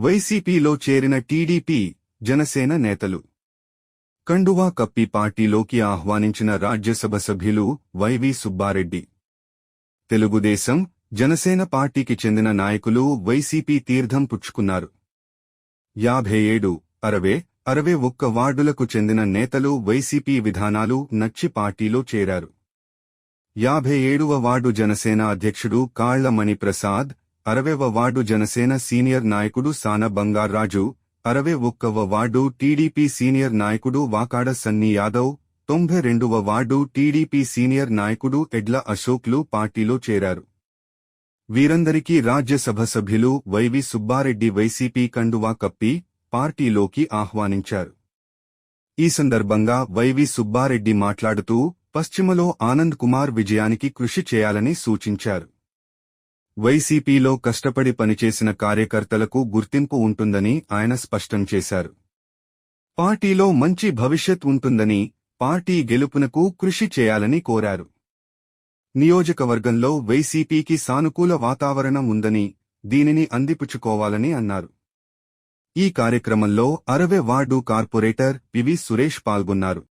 వైసీపీలో చేరిన టీడీపీ జనసేన నేతలు. కండువా కప్పి పార్టీలోకి ఆహ్వానించిన రాజ్యసభ సభ్యులు వైవి సుబ్బారెడ్డి. తెలుగుదేశం జనసేన పార్టీకి చెందిన నాయకులు వైసీపీ తీర్థం పుచ్చుకున్నారు. యాభై ఏడు అరవై అరవై ఒక్క వార్డులకు చెందిన నేతలు వైసీపీ విధానాలు నచ్చి పార్టీలో చేరారు. యాభై ఏడవ వార్డు జనసేన అధ్యక్షుడు కాళ్ళ మణిప్రసాద్ అరవైవ వార్డు జనసేన సీనియర్ నాయకుడు సాన బంగారాజు అరవై ఒక్కవ వార్డు టీడీపీ సీనియర్ నాయకుడు వాకాడ సన్నీ యాదవ్ తొంభై రెండవ వార్డు టీడీపీ సీనియర్ నాయకుడు ఎడ్ల అశోక్లు పార్టీలో చేరారు. వీరందరికీ రాజ్యసభ సభ్యులు వైవి సుబ్బారెడ్డి వైసీపీ కండువా కప్పి పార్టీలోకి ఆహ్వానించారు. ఈ సందర్భంగా వైవి సుబ్బారెడ్డి మాట్లాడుతూ పశ్చిమలో ఆనంద్ కుమార్ విజయానికి కృషి చేయాలని సూచించారు. వైసీపీలో కష్టపడి పనిచేసిన కార్యకర్తలకు గుర్తింపు ఉంటుందని ఆయన స్పష్టం చేశారు. పార్టీలో మంచి భవిష్యత్ ఉంటుందని పార్టీ గెలుపునకు కృషి చేయాలని కోరారు. నియోజకవర్గంలో వైసీపీకి సానుకూల వాతావరణం ఉందని దీనిని అందిపుచ్చుకోవాలని అన్నారు. ఈ కార్యక్రమంలో అరవె ward corporator P V Suresh పాల్గొన్నారు.